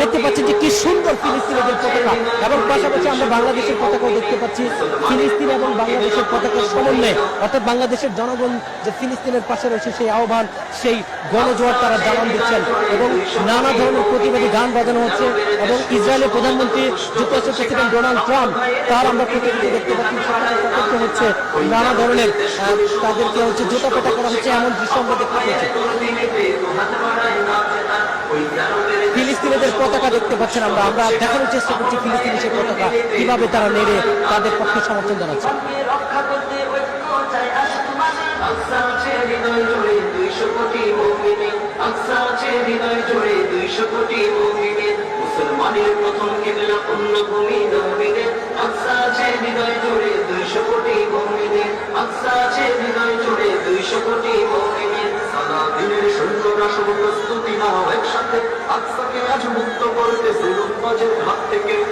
দেখতে পাচ্ছেন যে কি সুন্দর ফিলিস্তিনিদের পতাকা। এবং পাশাপাশি আমরা বাংলাদেশের পতাকাও দেখতে পাচ্ছি। ফিলিস্তিন এবং বাংলাদেশের পতাকার সমন্বয়ে, অর্থাৎ বাংলাদেশের জনগণ যে ফিলিস্তিনের পাশে রয়েছে সেই আহ্বান, সেই গণজোয়ার তারা জানান দিচ্ছেন। এবং নানা ধরনের প্রতিবাদী গান বাজানো হচ্ছে। এবং ইসরায়েলের প্রধানমন্ত্রী, যুক্তরাষ্ট্রের প্রেসিডেন্ট ডোনাল্ড ট্রাম্প, তার আমরা প্রতিনিধি দেখতে পাচ্ছি সেখানে হচ্ছে। নানা ধরনের তাদেরকে হচ্ছে জুতা পেটা করা হচ্ছে, এমন দৃশ্য আমরা দেখতে পাচ্ছি। ফিলিস্তিনিদের পতাকা দেখতে পাচ্ছেন আমরা। আমরা দেখানোর চেষ্টা করছি ফিলিস্তিনি সেই পতাকা কীভাবে তারা নেড়ে তাদের পক্ষে সমর্থন জানাচ্ছে। একসাথে। মুক্ত করতে জুলুম বাজের হাত থেকে।